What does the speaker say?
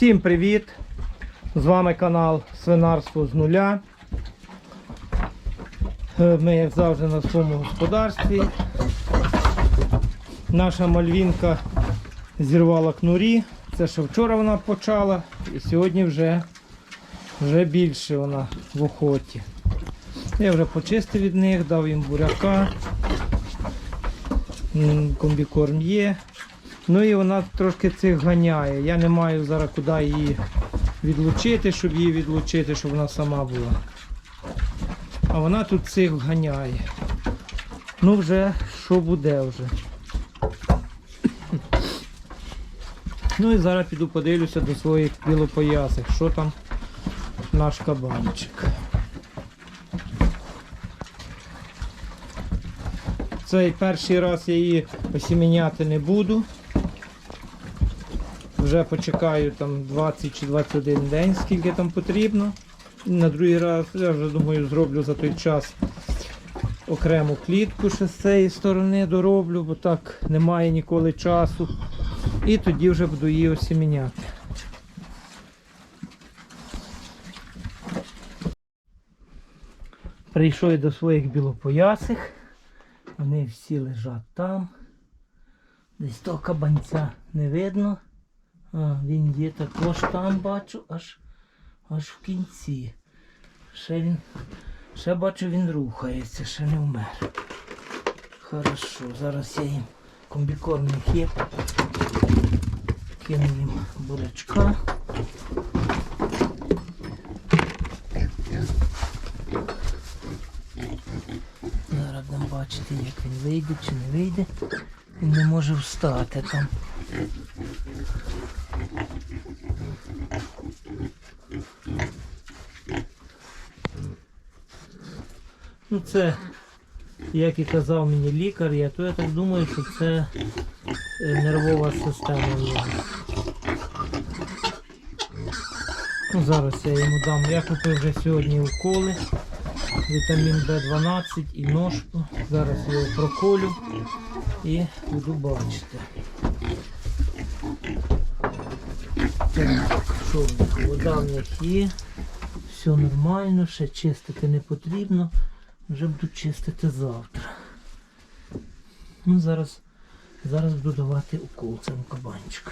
Всім привіт! З вами канал Свинарство з нуля. Е, Ми, як завжди, на своєму господарстві. Наша мальвінка зірвала кнурі. Це ще вчора вона почала, і сьогодні вже, вже більше вона в охоті. Я вже почистив від них, дав їм буряка, комбікорм є. Ну і вона трошки цих ганяє. Я не маю зараз куди її відлучити, щоб її відлучити, щоб вона сама була. А вона тут цих ганяє. Ну вже що буде вже. Ну і зараз піду подивлюся до своїх білопоясих, що там наш кабанчик. Цей перший раз я її осіміняти не буду. Вже почекаю там 20 чи 21 день, скільки там потрібно. На другий раз я вже думаю зроблю за той час окрему клітку ще з цієї сторони дороблю, бо так немає ніколи часу. І тоді вже буду її осіміняти. Прийшов я до своїх білопоясих. Вони всі лежать там. Десь того кабанця не видно. А, він є також там, бачу, аж аж в кінці. Ще він. Ще бачу, він рухається, ще не вмер. Хорошо, зараз я їм комбікормних є. Кину їм бурячка. Зараз будемо бачити, як він вийде чи не вийде. Він не може встати там. Ну це, як і казав мені лікар, я, то я так думаю, що це е, нервова система. Ну, зараз я йому дам. Я купив вже сьогодні уколи. Вітамін В12 і ножку. Зараз його проколю і буду бачити. Так, що? Вода в них є. Все нормально, ще чистити не потрібно. Вже буду чистити завтра. Ну, зараз, зараз буду давати укол цим кабанчику.